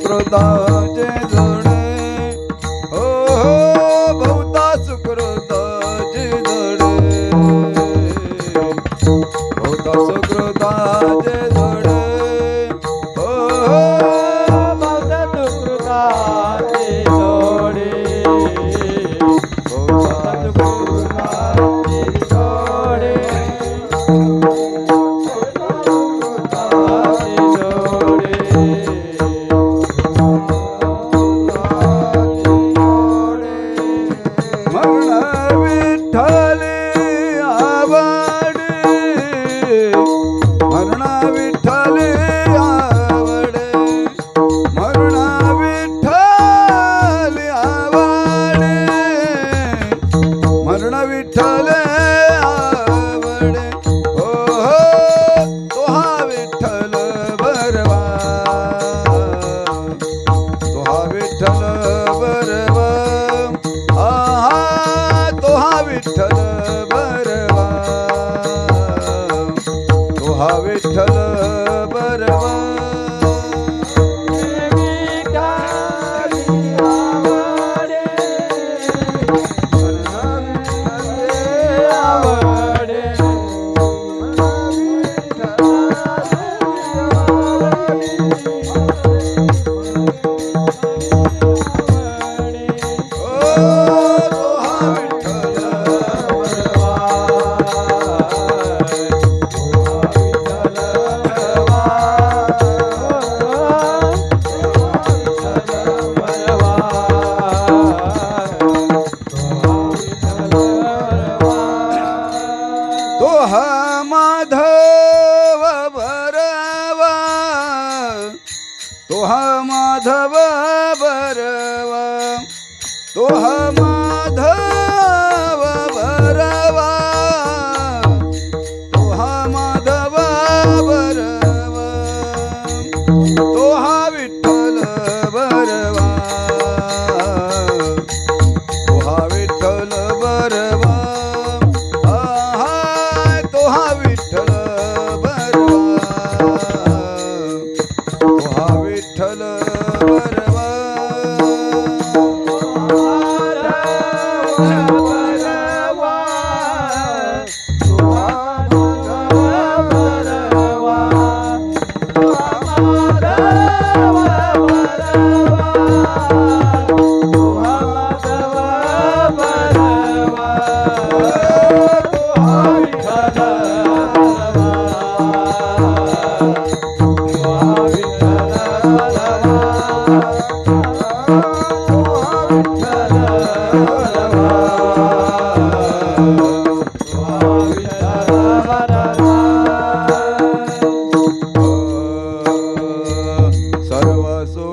सुकृताचे जोडे हो हो बहुता सुकृताचे जोडे बहुता सुकृताचे जोडे हो हो बहुता सुकृताचे जोडे बहुता सुकृता तोहा माधव बरवा तोहा विठ्ठल